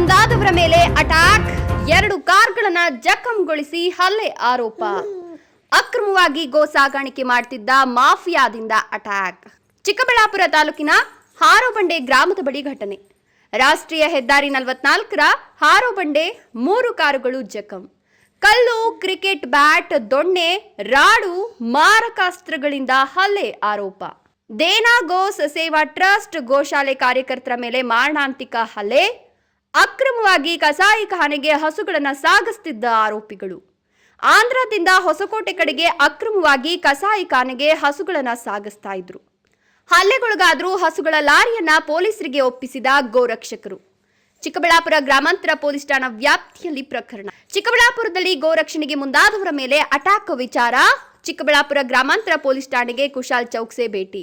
ಮುಂದಾದವರ ಮೇಲೆ ಅಟ್ಯಾಕ್. ಎರಡು ಕಾರ್ಗಳನ್ನ ಜಖಂಗೊಳಿಸಿ ಹಲ್ಲೆ ಆರೋಪ. ಅಕ್ರಮವಾಗಿ ಗೋ ಸಾಗಾಣಿಕೆ ಮಾಡ್ತಿದ್ದ ಮಾಫಿಯಾದಿಂದ ಅಟ್ಯಾಕ್. ಚಿಕ್ಕಬಳ್ಳಾಪುರ ತಾಲೂಕಿನ ಹಾರೋಬಂಡೆ ಗ್ರಾಮದ ಬಳಿ ಘಟನೆ. ರಾಷ್ಟ್ರೀಯ ಹೆದ್ದಾರಿ ನಲವತ್ನಾಲ್ಕರ ಹಾರೋಬಂಡೆ ಮೂರು ಕಾರುಗಳು ಜಖಂ. ಕಲ್ಲು, ಕ್ರಿಕೆಟ್ ಬ್ಯಾಟ್, ದೊಣ್ಣೆ, ರಾಡು, ಮಾರಕಾಸ್ತ್ರಗಳಿಂದ ಹಲ್ಲೆ ಆರೋಪ. ದೇನಾ ಗೋಸ್ ಸೇವಾ ಟ್ರಸ್ಟ್ ಗೋಶಾಲೆ ಕಾರ್ಯಕರ್ತರ ಮೇಲೆ ಮಾರಣಾಂತಿಕ ಹಲ್ಲೆ. ಅಕ್ರಮವಾಗಿ ಕಸಾಯಿಖಾನೆಗೆ ಹಸುಗಳನ್ನು ಸಾಗಿಸ್ತಿದ್ದ ಆರೋಪಿಗಳು. ಆಂಧ್ರದಿಂದ ಹೊಸಕೋಟೆ ಕಡೆಗೆ ಅಕ್ರಮವಾಗಿ ಕಸಾಯಿಖಾನೆಗೆ ಹಸುಗಳನ್ನು ಸಾಗಿಸ್ತಾ ಇದ್ರು. ಹಲ್ಲೆಗೊಳಗಾದರೂ ಹಸುಗಳ ಲಾರಿಯನ್ನ ಪೊಲೀಸರಿಗೆ ಒಪ್ಪಿಸಿದ ಗೋರಕ್ಷಕರು. ಚಿಕ್ಕಬಳ್ಳಾಪುರ ಗ್ರಾಮಾಂತರ ಪೊಲೀಸ್ ಠಾಣಾ ವ್ಯಾಪ್ತಿಯಲ್ಲಿ ಪ್ರಕರಣ. ಚಿಕ್ಕಬಳ್ಳಾಪುರದಲ್ಲಿ ಗೋರಕ್ಷಣೆಗೆ ಮುಂದಾದವರ ಮೇಲೆ ಅಟ್ಯಾಕ್ ವಿಚಾರ. ಚಿಕ್ಕಬಳ್ಳಾಪುರ ಗ್ರಾಮಾಂತರ ಪೊಲೀಸ್ ಠಾಣೆಗೆ ಕುಶಾಲ್ ಚೌಕ್ಸೆ ಭೇಟಿ.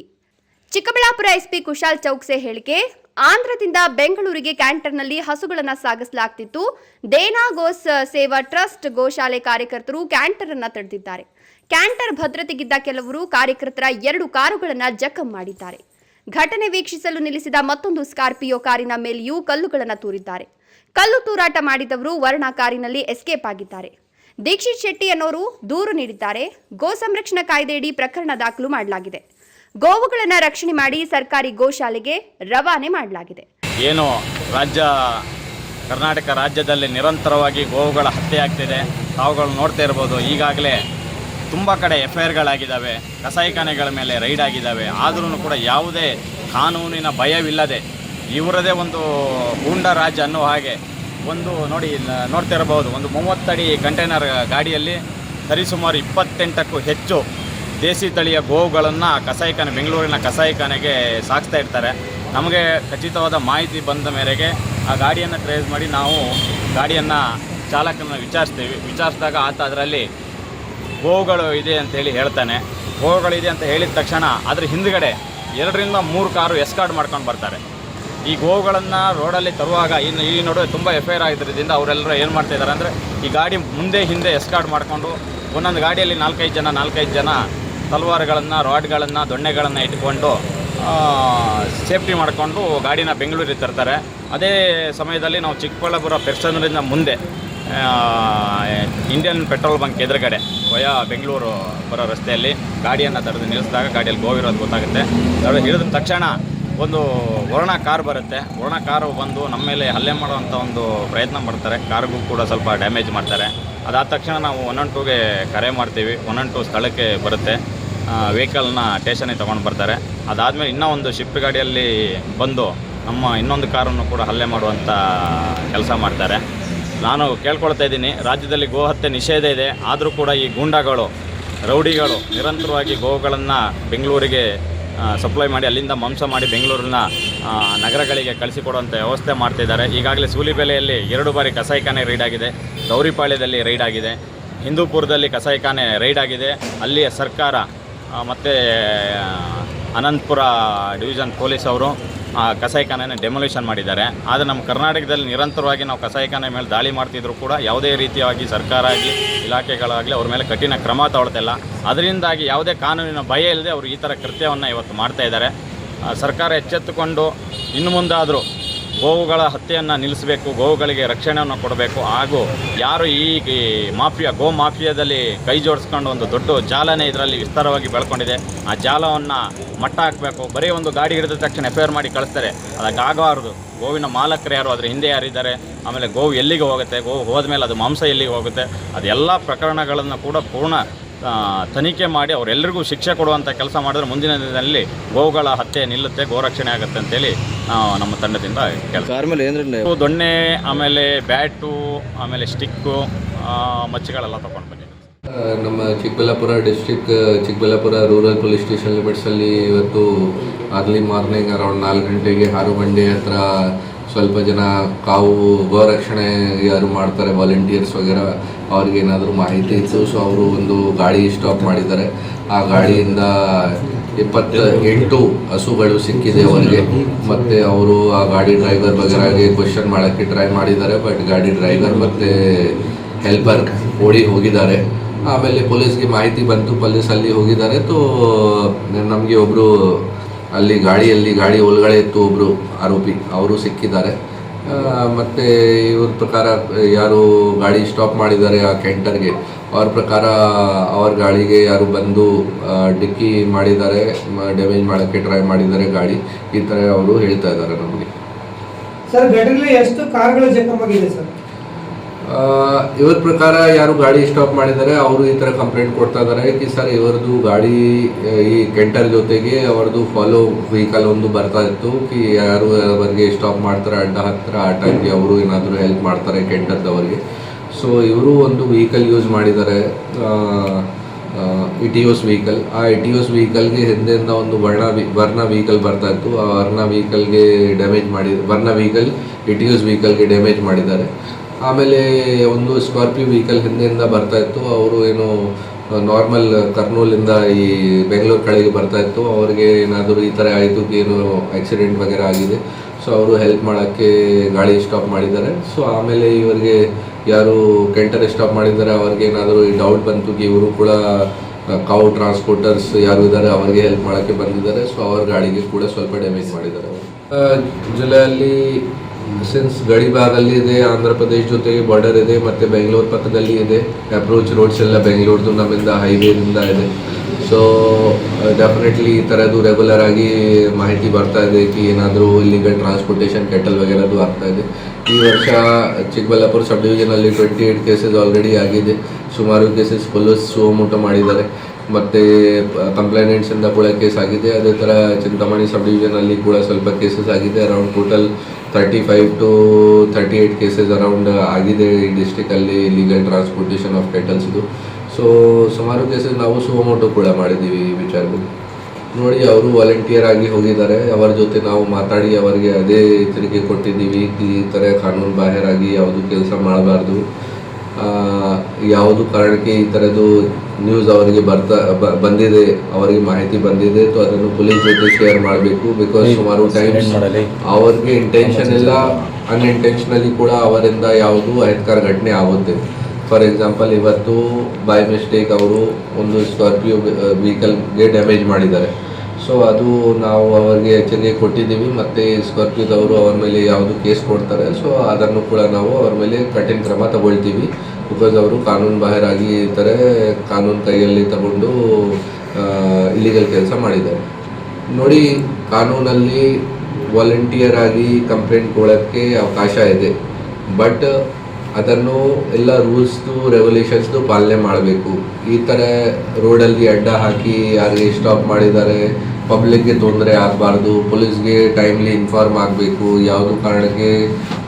ಚಿಕ್ಕಬಳ್ಳಾಪುರ ಎಸ್ಪಿ ಕುಶಾಲ್ ಚೌಕ್ಸೆ ಹೇಳಿಕೆ ಆಂಧ್ರದಿಂದ ಬೆಂಗಳೂರಿಗೆ ಕ್ಯಾಂಟರ್ನಲ್ಲಿ ಹಸುಗಳನ್ನು ಸಾಗಿಸಲಾಗ್ತಿತ್ತು. ದೇನಾ ಗೋಸ್ ಸೇವಾ ಟ್ರಸ್ಟ್ ಗೋಶಾಲೆ ಕಾರ್ಯಕರ್ತರು ಕ್ಯಾಂಟರ್ ಅನ್ನ ತಡೆದಿದ್ದಾರೆ. ಕ್ಯಾಂಟರ್ ಭದ್ರತೆಗಿದ್ದ ಕೆಲವರು ಕಾರ್ಯಕರ್ತರ ಎರಡು ಕಾರುಗಳನ್ನ ಜಖಂ ಮಾಡಿದ್ದಾರೆ. ಘಟನೆ ವೀಕ್ಷಿಸಲು ನಿಲ್ಲಿಸಿದ ಮತ್ತೊಂದು ಸ್ಕಾರ್ಪಿಯೋ ಕಾರಿನ ಮೇಲೆಯೂ ಕಲ್ಲುಗಳನ್ನು ತೂರಿದ್ದಾರೆ. ಕಲ್ಲು ತೂರಾಟ ಮಾಡಿದವರು ವರ್ಣ ಕಾರಿನಲ್ಲಿ ಎಸ್ಕೇಪ್ ಆಗಿದ್ದಾರೆ. ದೀಕ್ಷಿತ್ ಶೆಟ್ಟಿ ಅನ್ನೋರು ದೂರು ನೀಡಿದ್ದಾರೆ. ಗೋ ಸಂರಕ್ಷಣಾ ಕಾಯ್ದೆಯಡಿ ಪ್ರಕರಣ ದಾಖಲು ಮಾಡಲಾಗಿದೆ. ಗೋವುಗಳನ್ನು ರಕ್ಷಣೆ ಮಾಡಿ ಸರ್ಕಾರಿ ಗೋಶಾಲೆಗೆ ರವಾನೆ ಮಾಡಲಾಗಿದೆ. ಏನು ರಾಜ್ಯ, ಕರ್ನಾಟಕ ರಾಜ್ಯದಲ್ಲಿ ನಿರಂತರವಾಗಿ ಗೋವುಗಳ ಹತ್ಯೆ ಆಗ್ತಿದೆ. ತಾವುಗಳು ನೋಡ್ತಾ ಇರ್ಬೋದು, ಈಗಾಗಲೇ ತುಂಬ ಕಡೆ ಎಫ್ ಐ ಆರ್ಗಳಾಗಿದ್ದಾವೆ ಕಸಾಯಿಖಾನೆಗಳ ಮೇಲೆ ರೈಡ್ ಆಗಿದ್ದಾವೆ. ಆದ್ರೂ ಕೂಡ ಯಾವುದೇ ಕಾನೂನಿನ ಭಯವಿಲ್ಲದೆ ಇವರದೇ ಒಂದು ಗೂಂಡ ರಾಜ ಅನ್ನೋ ಹಾಗೆ ಒಂದು ನೋಡಿ ನೋಡ್ತಿರಬಹುದು ಒಂದು ಮೂವತ್ತಡಿ ಕಂಟೈನರ್ ಗಾಡಿಯಲ್ಲಿ ಸರಿಸುಮಾರು ಇಪ್ಪತ್ತೆಂಟಕ್ಕೂ ಹೆಚ್ಚು ದೇಸಿ ತಳಿಯ ಗೋವುಗಳನ್ನು ಕಸಾಯಿಖಾನೆ, ಬೆಂಗಳೂರಿನ ಕಸಾಯಿಖಾನೆಗೆ ಸಾಗಿಸ್ತಾ ಇರ್ತಾರೆ. ನಮಗೆ ಖಚಿತವಾದ ಮಾಹಿತಿ ಬಂದ ಮೇರೆಗೆ ಆ ಗಾಡಿಯನ್ನು ಟ್ರೇಸ್ ಮಾಡಿ ನಾವು ಗಾಡಿಯನ್ನು ಚಾಲಕನ ವಿಚಾರಿಸ್ತೀವಿ. ವಿಚಾರಿಸಿದಾಗ ಆತ ಅದರಲ್ಲಿ ಗೋವುಗಳು ಇದೆ ಅಂತೇಳಿ ಹೇಳ್ತಾನೆ. ಗೋವುಗಳಿದೆ ಅಂತ ಹೇಳಿದ ತಕ್ಷಣ ಅದ್ರ ಹಿಂದ್ಗಡೆ ಎರಡರಿಂದ ಮೂರು ಕಾರು ಎಸ್ಕಾರ್ಡ್ ಮಾಡ್ಕೊಂಡು ಬರ್ತಾರೆ. ಈ ಗೋವುಗಳನ್ನು ರೋಡಲ್ಲಿ ತರುವಾಗ ಇನ್ನು ಈ ನಡುವೆ ತುಂಬ ಎಫ್ ಐ ಆರ್ ಆಗಿದ್ದರಿಂದ ಅವರೆಲ್ಲರೂ ಏನು ಮಾಡ್ತಾಯಿದ್ದಾರೆ ಅಂದರೆ ಈ ಗಾಡಿ ಮುಂದೆ ಹಿಂದೆ ಎಸ್ಕಾರ್ಡ್ ಮಾಡಿಕೊಂಡು ಒಂದೊಂದು ಗಾಡಿಯಲ್ಲಿ ನಾಲ್ಕೈದು ಜನ ನಾಲ್ಕೈದು ಜನ ತಲವಾರುಗಳನ್ನು, ರಾಡ್ಗಳನ್ನು, ದೊಣ್ಣೆಗಳನ್ನು ಇಟ್ಕೊಂಡು ಸೇಫ್ಟಿ ಮಾಡಿಕೊಂಡು ಗಾಡಿನ ಬೆಂಗಳೂರಿಗೆ ತರ್ತಾರೆ. ಅದೇ ಸಮಯದಲ್ಲಿ ನಾವು ಚಿಕ್ಕಬಳ್ಳಾಪುರ ಪೆರ್ಸನರಿಂದ ಮುಂದೆ ಇಂಡಿಯನ್ ಪೆಟ್ರೋಲ್ ಬಂಕ್ ಎದುರುಗಡೆ, ವಯಾ ಬೆಂಗಳೂರು ಬರೋ ರಸ್ತೆಯಲ್ಲಿ ಗಾಡಿಯನ್ನು ತಡೆದು ನಿಲ್ಲಿಸಿದಾಗ ಗಾಡಿಯಲ್ಲಿ ಗೋವಿರೋದು ಗೊತ್ತಾಗುತ್ತೆ. ತಡೆದು ಹಿಡಿದ ತಕ್ಷಣ ಒಂದು ವರ್ಣ ಕಾರ್ ಬರುತ್ತೆ. ವರ್ಣ ಕಾರು ಬಂದು ನಮ್ಮ ಮೇಲೆ ಹಲ್ಲೆ ಮಾಡುವಂಥ ಒಂದು ಪ್ರಯತ್ನ ಮಾಡ್ತಾರೆ. ಕಾರ್ಗೂ ಕೂಡ ಸ್ವಲ್ಪ ಡ್ಯಾಮೇಜ್ ಮಾಡ್ತಾರೆ. ಅದಾದ ತಕ್ಷಣ ನಾವು ಒನ್ ಒನ್ ಟೂಗೆ ಕರೆ ಮಾಡ್ತೀವಿ. ಒನ್ ಒನ್ ಟು ಸ್ಥಳಕ್ಕೆ ಬರುತ್ತೆ. ವೆಹಿಕಲ್ನ ಸ್ಟೇಷನಿಗೆ ತೊಗೊಂಡು ಬರ್ತಾರೆ. ಅದಾದಮೇಲೆ ಇನ್ನೂ ಒಂದು ಶಿಫ್ಟ್ ಗಾಡಿಯಲ್ಲಿ ಬಂದು ನಮ್ಮ ಇನ್ನೊಂದು ಕಾರನ್ನು ಕೂಡ ಹಲ್ಲೆ ಮಾಡುವಂಥ ಕೆಲಸ ಮಾಡ್ತಾರೆ. ನಾನು ಕೇಳ್ಕೊಳ್ತಾ ಇದ್ದೀನಿ, ರಾಜ್ಯದಲ್ಲಿ ಗೋಹತ್ಯೆ ನಿಷೇಧ ಇದೆ. ಆದರೂ ಕೂಡ ಈ ಗೂಂಡಾಗಳು, ರೌಡಿಗಳು ನಿರಂತರವಾಗಿ ಗೋವುಗಳನ್ನು ಬೆಂಗಳೂರಿಗೆ ಸಪ್ಲೈ ಮಾಡಿ, ಅಲ್ಲಿಂದ ಮಾಂಸ ಮಾಡಿ ಬೆಂಗಳೂರಿನ ನಗರಗಳಿಗೆ ಕಳಿಸಿಕೊಡುವಂಥ ವ್ಯವಸ್ಥೆ ಮಾಡ್ತಿದ್ದಾರೆ ಈಗಾಗಲೇ ಸೂಲಿಬೆಲೆಯಲ್ಲಿ ಎರಡು ಬಾರಿ ಕಸಾಯಿಖಾನೆ ರೈಡ್ ಆಗಿದೆ. ಗೌರಿಪಾಳ್ಯದಲ್ಲಿ ರೈಡ್ ಆಗಿದೆ. ಹಿಂದೂಪುರದಲ್ಲಿ ಕಸಾಯಿಖಾನೆ ರೈಡ್ ಆಗಿದೆ. ಅಲ್ಲಿಯ ಸರ್ಕಾರ ಮತ್ತು ಅನಂತಪುರ ಡಿವಿಷನ್ ಪೊಲೀಸ್ ಅವರು ಕಸಾಯಿಖಾನೆನ ಡೆಮೊಲಿಷನ್ ಮಾಡಿದ್ದಾರೆ. ಆದರೆ ನಮ್ಮ ಕರ್ನಾಟಕದಲ್ಲಿ ನಿರಂತರವಾಗಿ ನಾವು ಕಸಾಯಿಖಾನೆ ಮೇಲೆ ದಾಳಿ ಮಾಡ್ತಿದ್ರು ಕೂಡ ಯಾವುದೇ ರೀತಿಯಾಗಿ ಸರ್ಕಾರ ಆಗಲಿ, ಇಲಾಖೆಗಳಾಗಲಿ ಅವ್ರ ಮೇಲೆ ಕಠಿಣ ಕ್ರಮ ತಗೊಳ್ತಿಲ್ಲ ಅದರಿಂದಾಗಿ ಯಾವುದೇ ಕಾನೂನಿನ ಭಯ ಇಲ್ಲದೆ ಅವರು ಈ ಥರ ಕೃತ್ಯವನ್ನು ಇವತ್ತು ಮಾಡ್ತಾ ಇದ್ದಾರೆ. ಸರ್ಕಾರ ಎಚ್ಚೆತ್ತುಕೊಂಡು ಇನ್ನು ಮುಂದಾದರೂ ಗೋವುಗಳ ಹತ್ಯೆಯನ್ನು ನಿಲ್ಲಿಸಬೇಕು, ಗೋವುಗಳಿಗೆ ರಕ್ಷಣೆಯನ್ನು ಕೊಡಬೇಕು. ಹಾಗೂ ಯಾರು ಈ ಮಾಫಿಯಾ, ಗೋ ಮಾಫಿಯಾದಲ್ಲಿ ಕೈ ಜೋಡಿಸ್ಕೊಂಡು ಒಂದು ದೊಡ್ಡ ಜಾಲನೆ ಇದರಲ್ಲಿ ವಿಸ್ತಾರವಾಗಿ ಬೆಳ್ಕೊಂಡಿದೆ. ಆ ಜಾಲವನ್ನು ಮಟ್ಟ ಹಾಕಬೇಕು. ಬರೀ ಒಂದು ಗಾಡಿ ಹಿಡಿದ ತಕ್ಷಣ ಎಫ್ ಐ ಮಾಡಿ ಕಳಿಸ್ತಾರೆ. ಅದಕ್ಕಾಗಬಾರ್ದು ಗೋವಿನ ಮಾಲಕರು ಯಾರು ಅದ್ರ ಹಿಂದೆ ಯಾರಿದ್ದಾರೆ. ಆಮೇಲೆ ಗೋವು ಎಲ್ಲಿಗೆ ಹೋಗುತ್ತೆ? ಗೋವು ಹೋದ್ಮೇಲೆ ಅದು ಮಾಂಸ ಎಲ್ಲಿಗೆ ಹೋಗುತ್ತೆ? ಅದೆಲ್ಲ ಪ್ರಕರಣಗಳನ್ನು ಕೂಡ ಪೂರ್ಣ ತನಿಖೆ ಮಾಡಿ ಅವರೆಲ್ಲರಿಗೂ ಶಿಕ್ಷೆ ಕೊಡುವಂಥ ಕೆಲಸ ಮಾಡಿದ್ರೆ ಮುಂದಿನ ದಿನದಲ್ಲಿ ಗೋವುಗಳ ಹತ್ಯೆ ನಿಲ್ಲುತ್ತೆ ಗೋರಕ್ಷಣೆ ಆಗುತ್ತೆ ಅಂತೇಳಿ ನಾವು ನಮ್ಮ ತಂಡದಿಂದ ಕೆಲಸ ದೊಣ್ಣೆ ಆಮೇಲೆ ಬ್ಯಾಟು ಆಮೇಲೆ ಸ್ಟಿಕ್ಕು ಮಚ್ಚುಗಳೆಲ್ಲ ತಗೊಂಡು ಬಂದಿದ್ದೆ ನಮ್ಮ Chikkaballapura district Chikkaballapura rural police station ಲಿಮಿಟ್ಸಲ್ಲಿ ಇವತ್ತು ಅರ್ಲಿ ಮಾರ್ನಿಂಗ್ ಅರೌಂಡ್ ನಾಲ್ಕು ಗಂಟೆಗೆ ಹಾರುಬಂಡಿ ಹತ್ರ ಸ್ವಲ್ಪ ಜನ ಕಾವು ಗೋರಕ್ಷಣೆ ಯಾರು ಮಾಡ್ತಾರೆ ವಾಲಂಟಿಯರ್ಸ್ ವಗೇರ, ಅವ್ರಿಗೆ ಏನಾದರೂ ಮಾಹಿತಿ ಇತ್ತು. ಸೊ ಅವರು ಒಂದು ಗಾಡಿ ಸ್ಟಾಪ್ ಮಾಡಿದ್ದಾರೆ. ಆ ಗಾಡಿಯಿಂದ ಇಪ್ಪತ್ತ ಎಂಟು ಹಸುಗಳು ಸಿಕ್ಕಿದೆ ಅವರಿಗೆ. ಮತ್ತು ಅವರು ಆ ಗಾಡಿ ಡ್ರೈವರ್ ವಗೇರಾಗೆ ಕ್ವಶನ್ ಮಾಡೋಕ್ಕೆ ಟ್ರೈ ಮಾಡಿದ್ದಾರೆ ಬಟ್ ಗಾಡಿ ಡ್ರೈವರ್ ಮತ್ತು ಹೆಲ್ಪರ್ ಓಡಿ ಹೋಗಿದ್ದಾರೆ. ಆಮೇಲೆ ಪೊಲೀಸ್ಗೆ ಮಾಹಿತಿ ಬಂತು. ಪೊಲೀಸಲ್ಲಿ ಹೋಗಿದ್ದಾರೆ. ತೋ ನಮಗೆ ಒಬ್ಬರು ಅಲ್ಲಿ ಗಾಡಿಯಲ್ಲಿ ಗಾಡಿ ಒಳಗಡೆ ಇತ್ತು ಒಬ್ಬರು ಆರೋಪಿ, ಅವರು ಸಿಕ್ಕಿದ್ದಾರೆ. ಮತ್ತು ಇವ್ರ ಪ್ರಕಾರ ಯಾರು ಗಾಡಿ ಸ್ಟಾಪ್ ಮಾಡಿದ್ದಾರೆ ಆ ಕೆಂಟರ್ಗೆ ಅವ್ರ ಪ್ರಕಾರ ಅವ್ರ ಗಾಡಿಗೆ ಯಾರು ಬಂದು ಡಿಕ್ಕಿ ಮಾಡಿದ್ದಾರೆ ಡ್ಯಾಮೇಜ್ ಮಾಡೋಕ್ಕೆ ಟ್ರೈ ಮಾಡಿದ್ದಾರೆ ಗಾಡಿ ಈ ಥರ ಅವರು ಹೇಳ್ತಾ ಇದ್ದಾರೆ ನಮಗೆ. ಸರ್ ಎಷ್ಟು ಕಾರ್ಗಳು ಜಖಮಾಗಿದೆ ಸರ್? ಇವ್ರ ಪ್ರಕಾರ ಯಾರು ಗಾಡಿ ಸ್ಟಾಪ್ ಮಾಡಿದ್ದಾರೆ, ಅವರು ಈ ಥರ ಕಂಪ್ಲೇಂಟ್ ಕೊಡ್ತಾ ಇದ್ದಾರೆ. ಕಿ ಸರ್ ಇವರದು ಗಾಡಿ ಈ ಕೆಂಟರ್ ಜೊತೆಗೆ ಅವರದು ಫಾಲೋ ವೆಹಿಕಲ್ ಒಂದು ಬರ್ತಾ ಇತ್ತು. ಕಿ ಯಾರು ಅವರಿಗೆ ಸ್ಟಾಪ್ ಮಾಡ್ತಾರೆ, ಅಡ್ಡ ಹಾಕ್ತಾರೆ, ಆ ಟೈಮ್ಗೆ ಅವರು ಏನಾದರೂ ಹೆಲ್ಪ್ ಮಾಡ್ತಾರೆ ಕೆಂಟರ್ದವರಿಗೆ ಸೊ ಇವರು ಒಂದು ವೆಹಿಕಲ್ ಯೂಸ್ ಮಾಡಿದ್ದಾರೆ. ಇಟಿಯೋಸ್ ವೆಹಿಕಲ್ ಆ ಇಟಿಯೋಸ್ ವೆಹಿಕಲ್ಗೆ ಹಿಂದೆಯಿಂದ ಒಂದು ವರ್ಣ ವರ್ಣ ವೆಹಿಕಲ್ ಬರ್ತಾ ಇತ್ತು. ಆ ವರ್ಣ ವೆಹಿಕಲ್ಗೆ ಡ್ಯಾಮೇಜ್ ಮಾಡಿ, ವರ್ಣ ವೆಹಿಕಲ್ ಇಟಿಯೋಸ್ ವೆಹಿಕಲ್ಗೆ ಡ್ಯಾಮೇಜ್ ಮಾಡಿದ್ದಾರೆ. ಆಮೇಲೆ ಒಂದು ಸ್ಕಾರ್ಪಿಯೋ ವೆಹಿಕಲ್ ಹಿಂದೆಯಿಂದ ಬರ್ತಾ ಇತ್ತು. ಅವರು ಏನು ನಾರ್ಮಲ್ ಕರ್ನೂಲಿಂದ ಈ ಬೆಂಗಳೂರು ಕಡೆಗೆ ಬರ್ತಾ ಇತ್ತು. ಅವರಿಗೆ ಏನಾದರೂ ಈ ಥರ ಆಯಿತು ಏನು ಆಕ್ಸಿಡೆಂಟ್ ವಗೇರೆ ಆಗಿದೆ. ಸೊ ಅವರು ಹೆಲ್ಪ್ ಮಾಡೋಕ್ಕೆ ಗಾಡಿ ಸ್ಟಾಪ್ ಮಾಡಿದ್ದಾರೆ. ಸೊ ಆಮೇಲೆ ಇವರಿಗೆ ಯಾರು ಕೆಂಟರ್ ಸ್ಟಾಪ್ ಮಾಡಿದ್ದಾರೆ. ಅವ್ರಿಗೆ ಏನಾದರೂ ಈ ಡೌಟ್ ಬಂತು ಇವರು ಕೂಡ ಕಾವು ಟ್ರಾನ್ಸ್ಪೋರ್ಟರ್ಸ್ ಯಾರು ಇದ್ದಾರೆ, ಅವರಿಗೆ ಹೆಲ್ಪ್ ಮಾಡೋಕ್ಕೆ ಬಂದಿದ್ದಾರೆ. ಸೊ ಅವ್ರ ಗಾಡಿಗೆ ಕೂಡ ಸ್ವಲ್ಪ ಡ್ಯಾಮೇಜ್ ಮಾಡಿದ್ದಾರೆ. ಅವರು ಜಿಲ್ಲೆಯಲ್ಲಿ ಗಡಿ ಭಾಗದಲ್ಲಿ ಇದೆ ಆಂಧ್ರ ಪ್ರದೇಶ್ ಜೊತೆಗೆ ಬಾರ್ಡರ್ ಇದೆ, ಮತ್ತು ಬೆಂಗಳೂರು ಪಕ್ಕದಲ್ಲಿ ಇದೆ ಅಪ್ರೋಚ್ ರೋಡ್ಸ್ ಎಲ್ಲ ಬೆಂಗಳೂರ್ದು ನಮ್ಮಿಂದ ಹೈವೇದಿಂದ ಇದೆ. ಸೊ ಡೆಫಿನೆಟ್ಲಿ ಈ ಥರದ್ದು ರೆಗ್ಯುಲರ್ ಆಗಿ ಮಾಹಿತಿ ಬರ್ತಾ ಇದೆ ಕಿ ಏನಾದರೂ ಇಲ್ಲಿಗಲ್ ಟ್ರಾನ್ಸ್ಪೋರ್ಟೇಷನ್ ಕೆಟಲ್ ವಗೇರದು ಆಗ್ತಾ ಇದೆ. ಈ ವರ್ಷ ಚಿಕ್ಕಬಳ್ಳಾಪುರ ಸಬ್ ಡಿವಿಷನಲ್ಲಿ ಟ್ವೆಂಟಿ ಏಟ್ ಕೇಸಸ್ ಆಲ್ರೆಡಿ ಆಗಿದೆ. ಸುಮಾರು ಕೇಸಸ್ ಫುಲ್ಲು ಸೋಮೂಟ ಮಾಡಿದ್ದಾರೆ. ಮತ್ತು ಕಂಪ್ಲೇನೆಂಟ್ಸಿಂದ ಕೂಡ ಕೇಸ್ ಆಗಿದೆ. ಅದೇ ಥರ ಚಿಂತಾಮಣಿ ಸಬ್ ಡಿವಿಷನಲ್ಲಿ ಕೂಡ ಸ್ವಲ್ಪ ಕೇಸಸ್ ಆಗಿದೆ. Around total thirty five to thirty eight cases around ಆಗಿದೆ ಈ ಡಿಸ್ಟಿಕಲ್ಲಿ ಲೀಗಲ್ ಟ್ರಾನ್ಸ್ಪೋರ್ಟೇಷನ್ ಆಫ್ ಕೆಟಲ್ಸ್ದು ಸೊ ಸುಮಾರು ಕೇಸಸ್ ನಾವು ಸುಮೋಟೋ ಕೂಡ ಮಾಡಿದ್ದೀವಿ ಈ ವಿಚಾರದಲ್ಲಿ. ನೋಡಿ, ಅವರು ವಾಲಂಟಿಯರ್ ಆಗಿ ಹೋಗಿದ್ದಾರೆ. ಅವರ ಜೊತೆ ನಾವು ಮಾತಾಡಿ ಅವರಿಗೆ ಅದೇ ಎಚ್ಚರಿಕೆ ಕೊಟ್ಟಿದ್ದೀವಿ. ಈ ಥರ ಕಾನೂನು ಬಾಹಿರಾಗಿ ಯಾವುದು ಕೆಲಸ ಮಾಡಬಾರ್ದು. ಯಾವುದು ಕಾರಣಕ್ಕೆ ಈ ಥರದ್ದು ನ್ಯೂಸ್ ಅವರಿಗೆ ಬರ್ತಾ ಬಂದಿದೆ ಅವರಿಗೆ ಮಾಹಿತಿ ಬಂದಿದೆ ಸೊ ಅದನ್ನು ಪೊಲೀಸ್ ಜೊತೆ ಶೇರ್ ಮಾಡಬೇಕು ಬಿಕಾಸ್ ಸುಮಾರು ಟೈಮ್ ಅವ್ರಿಗೆ ಇಂಟೆನ್ಷನ್ ಇಲ್ಲ ಅನ್ಇಂಟೆನ್ಷನಲಿ ಕೂಡ ಅವರಿಂದ ಯಾವುದು ಅಹಿತಕರ ಘಟನೆ ಆಗುತ್ತೆ. ಫಾರ್ ಎಕ್ಸಾಂಪಲ್ ಇವತ್ತು ಬೈ ಮಿಸ್ಟೇಕ್ ಅವರು ಒಂದು ಸ್ಕಾರ್ಪಿಯೋ ವೆಹಿಕಲ್ಗೆ ಡ್ಯಾಮೇಜ್ ಮಾಡಿದ್ದಾರೆ. ಸೊ ಅದು ನಾವು ಅವರಿಗೆ ಎಚ್ಚರಿಕೆ ಕೊಟ್ಟಿದ್ದೀವಿ ಮತ್ತು ಸ್ಕಾರ್ಪಿಯೋದವರು ಅವ್ರ ಮೇಲೆ ಯಾವುದು ಕೇಸ್ ಕೊಡ್ತಾರೆ ಸೊ ಅದನ್ನು ಕೂಡ ನಾವು ಅವ್ರ ಮೇಲೆ ಕಠಿಣ ಕ್ರಮ ತಗೊಳ್ತೀವಿ. ಬಿಕಾಸ್ ಅವರು ಕಾನೂನು ಬಾಹಿರಾಗಿ ಥರ ಕಾನೂನು ಕೈಯಲ್ಲಿ ತಗೊಂಡು ಇಲ್ಲಿಗಲ್ ಕೆಲಸ ಮಾಡಿದ್ದಾರೆ. ನೋಡಿ, ಕಾನೂನಲ್ಲಿ ವಾಲಂಟಿಯರ್ ಆಗಿ ಕಂಪ್ಲೇಂಟ್ ಕೊಡೋಕ್ಕೆ ಅವಕಾಶ ಇದೆ. ಬಟ್ ಅದನ್ನು ಎಲ್ಲ ರೂಲ್ಸ್ದು ರೆಗ್ಯುಲೇಷನ್ಸ್ದು ಪಾಲನೆ ಮಾಡಬೇಕು. ಈ ಥರ ರೋಡಲ್ಲಿ ಅಡ್ಡ ಹಾಕಿ ಯಾರಿಗೆ ಸ್ಟಾಪ್ ಮಾಡಿದ್ದಾರೆ ಪಬ್ಲಿಕ್ಗೆ ತೊಂದರೆ ಆಗಬಾರ್ದು, ಪೊಲೀಸ್ಗೆ ಟೈಮ್ಲಿ ಇನ್ಫಾರ್ಮ್ ಆಗಬೇಕು, ಯಾವುದು ಕಾರಣಕ್ಕೆ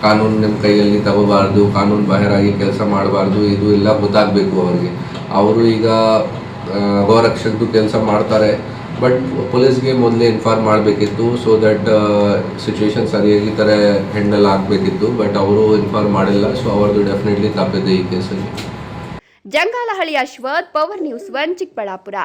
ಕಾನೂನು ನಿಮ್ಮ ಕೈಯಲ್ಲಿ ತಗೋಬಾರ್ದು, ಕಾನೂನು ಬಾಹಿರಾಗಿ ಕೆಲಸ ಮಾಡಬಾರ್ದು, ಇದು ಎಲ್ಲ ಗೊತ್ತಾಗಬೇಕು ಅವ್ರಿಗೆ. ಅವರು ಈಗ ಗೋರಕ್ಷಕದ್ದು ಕೆಲಸ ಮಾಡ್ತಾರೆ, ಬಟ್ ಪೊಲೀಸ್ಗೆ ಮೊದಲೇ ಇನ್ಫಾರ್ಮ್ ಮಾಡಬೇಕಿತ್ತು ಸೊ ದಟ್ ಸಿಚುವೇಶನ್ ಸರಿಯಾಗಿ ಥರ ಹ್ಯಾಂಡಲ್ ಆಗಬೇಕಿತ್ತು ಬಟ್ ಅವರು ಇನ್ಫಾರ್ಮ್ ಮಾಡಿಲ್ಲ ಸೊ ಅವ್ರದ್ದು ಡೆಫಿನೆಟ್ಲಿ ತಪ್ಪಿದೆ ಈ ಕೇಸಲ್ಲಿ. Jangalahalli Ashwath Power News One Chikkaballapura